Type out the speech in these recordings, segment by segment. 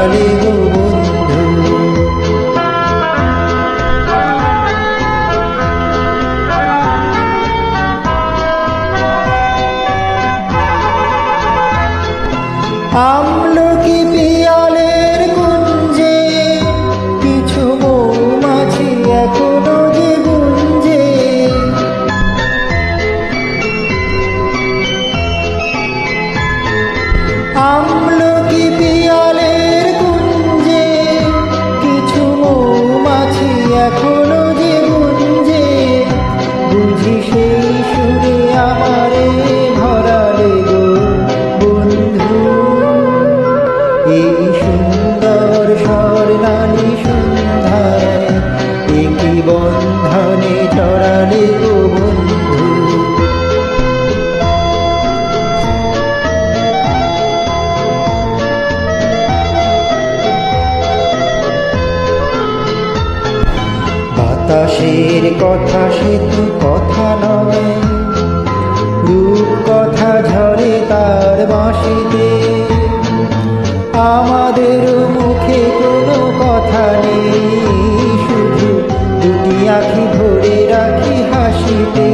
জড়ালে গো বন্ধু আমলকি বাতাসের কথা সে কথা নয়। রূপ কথা ঝরে তার বাঁশিতে। আমাদের মুখে কোনো কথা নেই, শুধু দুটি আখি ধরে রাখি হাসিতে।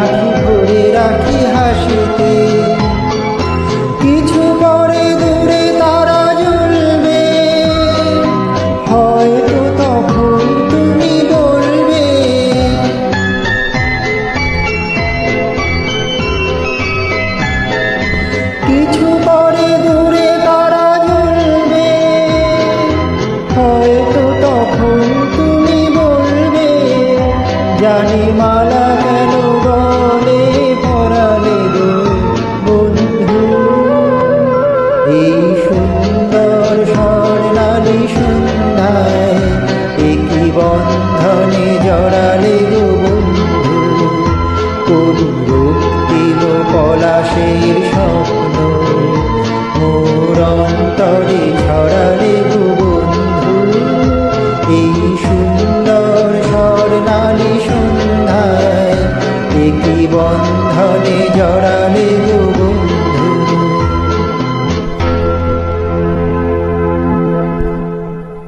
আঁখি ভরে রাখি হাসিতে। কিছু পরে দূরে তারা জ্বলবে। হয়তো তখন তুমি বলবে, কিছু পরে দূরে তারা জ্বলবে। হয়তো তখন তুমি বলবে, জানি বন্ধনে জড়ালে গো বন্ধু রক্তিম পলাশের স্বপ্ন। মোর ছড়ালে গো বন্ধু, এই সুন্দর স্বর্ণালী সন্ধ্যায় একই বন্ধনে বন্ধু